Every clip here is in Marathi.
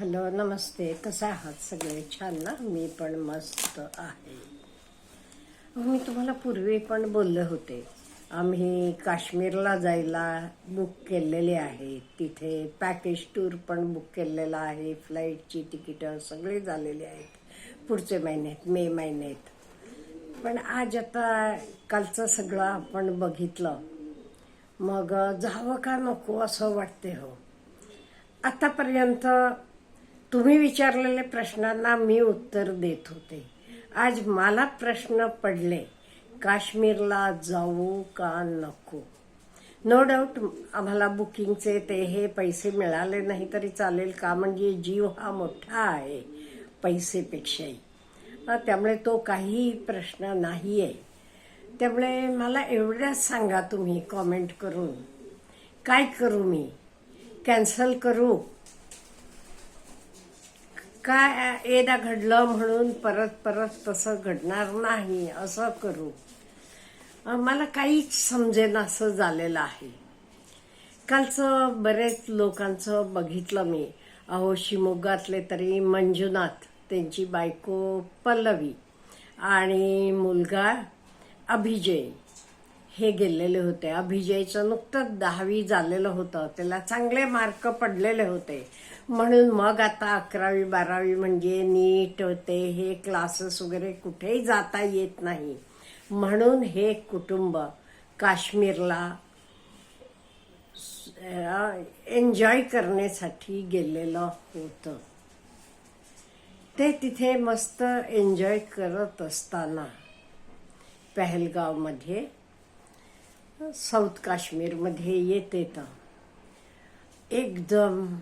हॅलो नमस्ते. कसं आहात सगळे? छान ना? मी पण मस्त आहे. मी तुम्हाला पूर्वी पण बोलले होते. आम्ही काश्मीरला जायला बुक केलेले आहे. तिथे पॅकेज टूर पण बुक केलेला आहे. फ्लाईटची तिकीटं सगळे झालेली आहेत. पुढचे महिन्यात मे महिन्यात. पण आज आता कालचं सगळं आपण बघितलं. मग जावं का नको असं वाटते हो. आतापर्यंत तुम्ही विचारलेल्या प्रश्नांना मी उत्तर देत होते. आज मला प्रश्न पडले काश्मीरला जाऊ का नको? नो डाऊट आम्हाला बुकिंगचे ते हे पैसे मिळाले नाही तरी चालेल का? म्हणजे जीव हा मोठा आहे पैसेपेक्षाही. त्यामुळे तो काहीही प्रश्न नाही आहे त्यामुळे मला एवढ्याच सांगा तुम्ही कॉमेंट करून. काय करू मी? कॅन्सल करू? काय एकदा घडलं म्हणून परत परत तसं घडणार नाही असं करू. मला काहीच समजेन असं झालेलं आहे. कालचं बरेच लोकांचं बघितलं मी. अहो शिमोगातले तरी मंजुनाथ त्यांची बायको पल्लवी आणि मुलगा अभिजय. हे गेलेले होते. अभिजयचं नुकतंच दहावी झालेलं होतं. त्याला चांगले मार्क पडलेले होते. म्हणून मग आता अकरावी बारावी म्हणजे नीट होते. हे क्लासेस वगैरे कुठेही जाता येत नाही. म्हणून हे कुटुंब काश्मीरला एन्जॉय करण्यासाठी गेलेलं होतं. ते तिथे मस्त एन्जॉय करत असताना पहलगावमध्ये साऊथ काश्मीरमध्ये येते तर. एकदम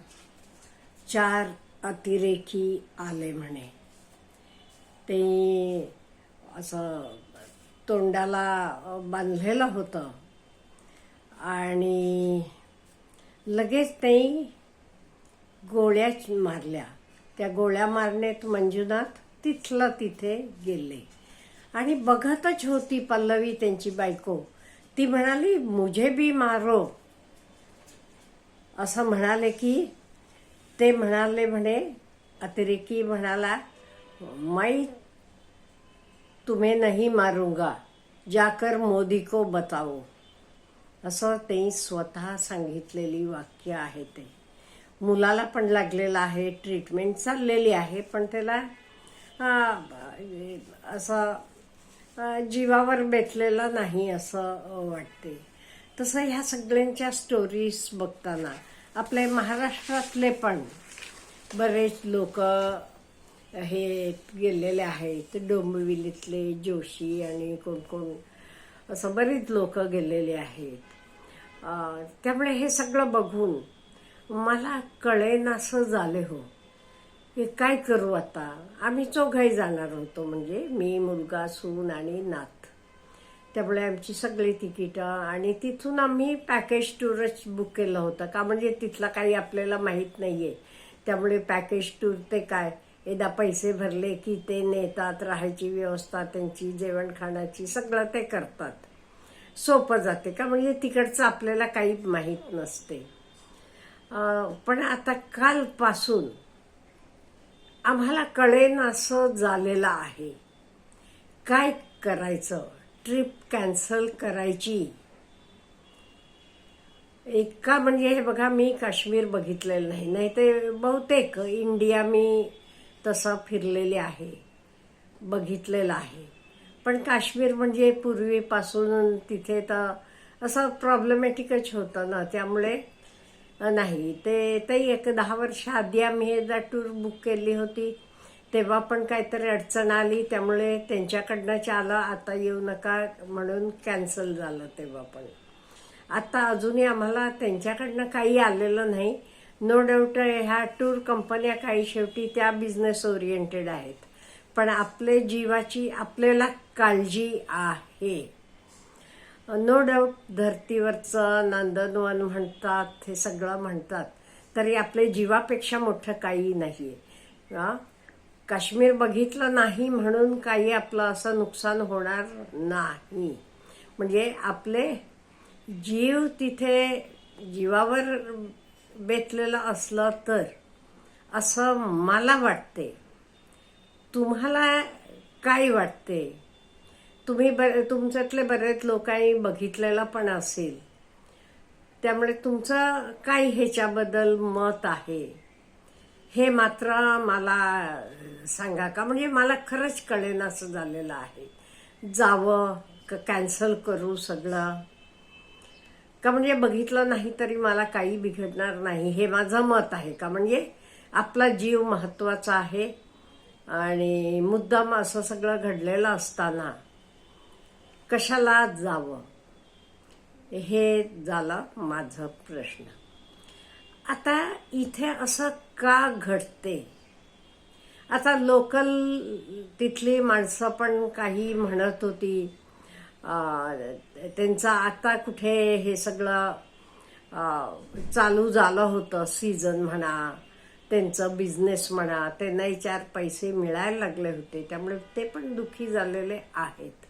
चार अतिरेकी आले म्हणे. ते असं तोंडाला बांधलेलं होतं. आणि लगेच ते गोळ्याच मारल्या. त्या गोळ्या मारण्यात मंजुनाथ तिथलं तिथे गेले. आणि बघतच होती पल्लवी त्यांची बायको. ती म्हणाली मुझे भी मारो. असं म्हणाले की ते म्हणाले म्हणे अतिरेकी म्हणाला माई तुम्ही नहीं मारूंगा जाकर मोदी को बताओ. असं ते स्वतः सांगितलेली वाक्य आहे ते. मुलाला पण लागलेलं आहे ट्रीटमेंट चाललेली आहे पण त्याला असं जीवावर बेतलेला नाही असं वाटते. तसं ह्या सगळ्यांच्या स्टोरीज बघताना आपले महाराष्ट्रातले पण बरेच लोक हे गेलेले आहेत. डोंबिवलीतले जोशी आणि कोण कोण असं बरीच लोक गेलेले आहेत. त्यामुळे हे सगळं बघून मला कळेनासं झाले हो. की काय करू आता? आम्ही चौघाही जाणार होतो म्हणजे मी मुलगा सून आणि नात. त्यामुळे आमची सगळी तिकीटं आणि तिथून आम्ही पॅकेज टूरच बुक केलं होतं का? म्हणजे तिथला काही आपल्याला माहीत नाही आहे त्यामुळे पॅकेज टूर ते काय? एकदा पैसे भरले की ते नेतात राहायची व्यवस्था त्यांची जेवण खाण्याची सगळं ते करतात. सोपं जाते का? म्हणजे तिकडचं आपल्याला काही माहीत नसते. पण आता कालपासून आम्हाला कळेन असं झालेलं आहे. काय करायचं? ट्रिप कॅन्सल करायची. एका म्हणजे हे बघा मी काश्मीर बघितलेलं नाही. नाही ते बहुतेक इंडिया मी तसं फिरलेले आहे बघितलेलं आहे. पण काश्मीर म्हणजे पूर्वीपासून तिथे तर असं प्रॉब्लेमॅटिकच होतं ना. त्यामुळे नाही ते ते एक दहा वर्ष आधी आम्ही एकदा टूर बुक केली होती तेव्हा पण काहीतरी अडचण आली त्यामुळे त्यांच्याकडनं चालं आता येऊ नका म्हणून कॅन्सल झालं तेव्हा पण. आता अजूनही आम्हाला त्यांच्याकडनं काही आलेलं नाही. नो डाऊट ह्या टूर कंपन्या काही शेवटी त्या बिझनेस ओरिएंटेड आहेत. पण आपले जीवाची आपल्याला काळजी आहे. नो डाऊट धरतीवरचं नंदनवन म्हणतात हे सगळं म्हणतात. तरी आपले जीवापेक्षा मोठं काही नाही आहे काश्मीर बघितलं नाही म्हणून काही आपलं असं नुकसान होणार नाही. म्हणजे आपले जीव तिथे जीवावर बेतलेलं असलं तर असं मला वाटते. तुम्हाला काय वाटते? तुम्ही बर तुमच्यातले बरेच लोकांनी बघितलेला पण असेल. त्यामुळे तुमचं काय ह्याच्याबद्दल मत आहे? हे मात्र मला सांगा का? म्हणजे मला खरंच कळेन असं झालेलं आहे. जावं का कॅन्सल करू सगळं. का म्हणजे बघितलं नाही तरी मला काही बिघडणार नाही. हे माझं मत आहे का? म्हणजे आपला जीव महत्त्वाचा आहे आणि मुद्दाम असं सगळं घडलेलं असताना कशाला जावं? हे झालं माझं प्रश्न. आता इथे असं का घडते? आता लोकल तिथली माणसं पण काही म्हणत होती त्यांचा त्यांचं आता कुठे हे सगळं चालू झालं होतं सीझन म्हणा त्यांचं बिझनेस म्हणा त्यांनाही चार पैसे मिळायला लागले होते त्यामुळे ते पण दुःखी झालेले आहेत.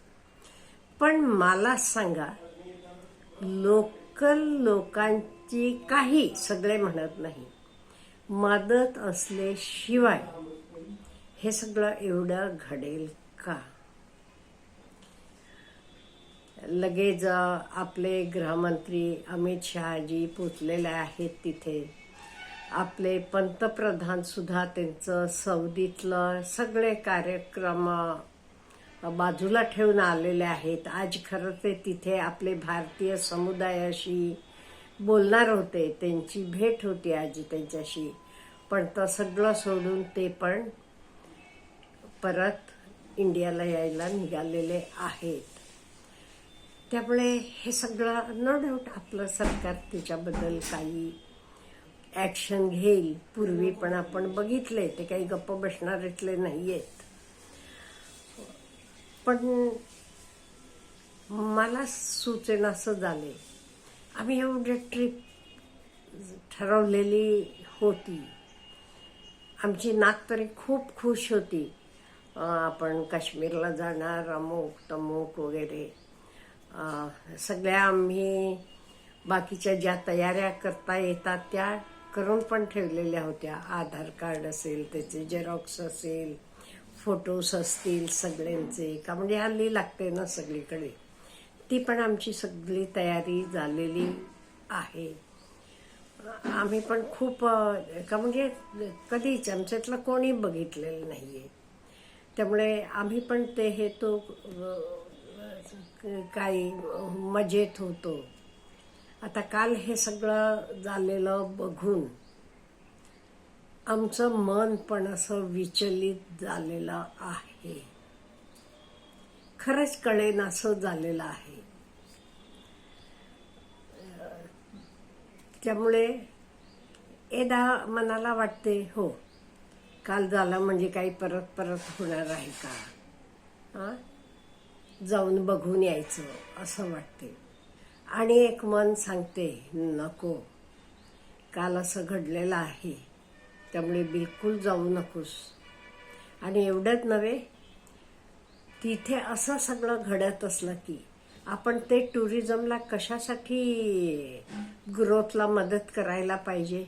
पण मला सांगा लोकल लोकांची काही सगळे म्हणत नाही. मदत असल्याशिवाय हे सगळं एवढं घडेल का? लगेच आपले गृहमंत्री अमित शहाजी पोचलेले आहेत तिथे. आपले पंतप्रधान सुद्धा त्यांचं सौदीतलं सगळे कार्यक्रम बाजूला ठेवून आलेले आहेत. आज खरं ते तिथे आपले भारतीय समुदायाशी बोलणार होते. त्यांची भेट होती आज त्यांच्याशी. पण तर सगळं सोडून ते पण परत इंडियाला यायला निघालेले आहेत. त्यामुळे हे सगळं नो डाऊट आपलं सरकार त्याच्याबद्दल काही ॲक्शन घेईल. पूर्वी पण आपण बघितले ते काही गप्प बसणारेतले नाही आहेत पण मला सुचेनासं झाले आम्ही एवढे ट्रिप ठरवलेली होती. आमची नात तरी खूप खुश होती. आपण काश्मीरला जाणार अमुक तमुक वगैरे. सगळ्या आम्ही बाकीच्या ज्या तयाऱ्या करता येतात त्या करून पण ठेवलेल्या होत्या. आधार कार्ड असेल त्याचे झेरॉक्स असेल फोटोज असतील सगळ्यांचे का? म्हणजे हल्ली लागते ना सगळीकडे. ती पण आमची सगळी तयारी झालेली आहे. आम्ही पण खूप का म्हणजे कधीच आमच्यातलं कोणी बघितलेलं नाही आहे त्यामुळे आम्ही पण ते हे तो काही मजेत होतो. आता काल हे सगळं झालेलं बघून आमचं मन पण असं विचलित झालेलं आहे. खरंच कळेन असं झालेलं आहे. त्यामुळे एदा मनाला वाटते हो काल झालं म्हणजे काही परत परत होणार आहे का? हा? जाऊन बघून यायचं असं वाटते. आणि एक मन सांगते नको काल असं घडलेलं आहे. त्यामुळे बिलकुल जाऊ नकोस. आणि एवढंच नव्हे तिथे असं सगळं घडत असलं की आपण ते टुरिझमला कशासाठी ग्रोथला मदत करायला पाहिजे?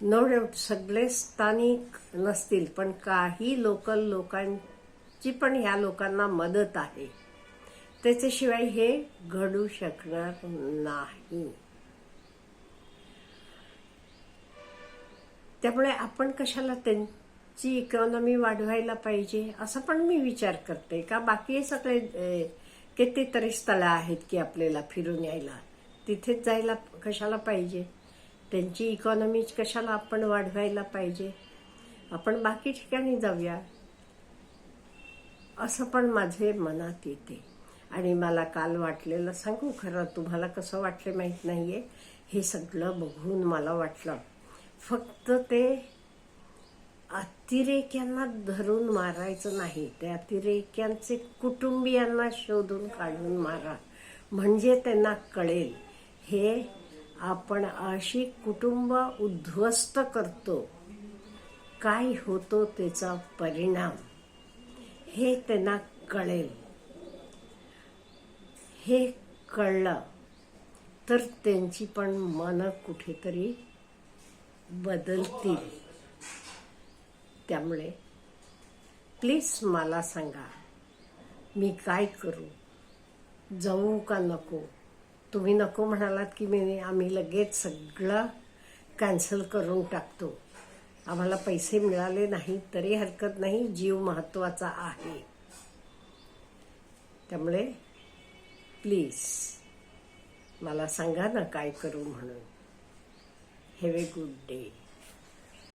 नो डाऊट सगळे स्थानिक नसतील पण काही लोकल लोकांची पण ह्या लोकांना मदत आहे. त्याच्याशिवाय हे घडू शकणार नाही. त्यामुळे आपण कशाला त्यांची इकॉनॉमी वाढवायला पाहिजे असं पण मी विचार करते. का बाकी सगळे कितीतरी स्थळं आहेत की आपल्याला फिरून यायला. तिथेच जायला कशाला पाहिजे? त्यांची इकॉनॉमी कशाला आपण वाढवायला पाहिजे? आपण बाकी ठिकाणी जाऊया. असं पण माझे मनात येते. आणि मला काल वाटलेलं सांगू खरं तुम्हाला कसं वाटलं माहीत नाही आहे हे सगळं बघून मला वाटलं फक्त ते अतिरेक्यांना धरून मारायचं नाही. त्या अतिरेक्यांचे कुटुंबियांना शोधून काढून मारा. म्हणजे त्यांना कळेल हे आपण अशी कुटुंब उद्ध्वस्त करतो. काय होतो त्याचा परिणाम? हे त्यांना कळेल. हे कळलं तर त्यांची पण मनं कुठेतरी बदलतील. त्यामुळे प्लीज मला सांगा मी काय करू? जाऊ का नको? तुम्ही नको म्हणालात की मी आम्ही लगेच सगळं कॅन्सल करून टाकतो. आम्हाला पैसे मिळाले नाही तरी हरकत नाही जीव महत्त्वाचा आहे. त्यामुळे प्लीज मला सांगा ना काय करू म्हणून. Have a good day.